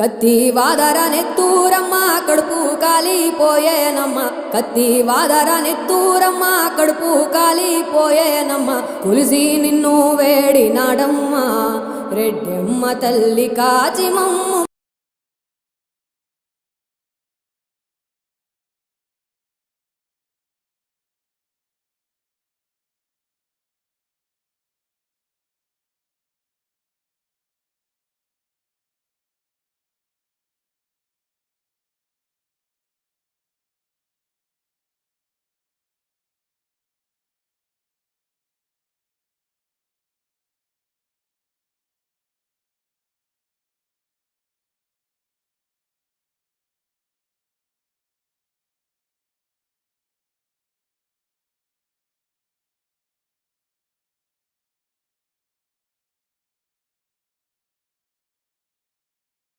కత్తి వాదర నెత్తూరమ్మ కడుపు కాలిపోయేనమ్మ. కత్తి వాదర నెత్తూరమ్మ కడుపు కాలిపోయేనమ్మ. కులిసి నిన్ను వేడినాడమ్మ రెడ్డమ్మ తల్లి కాచిమమ్మ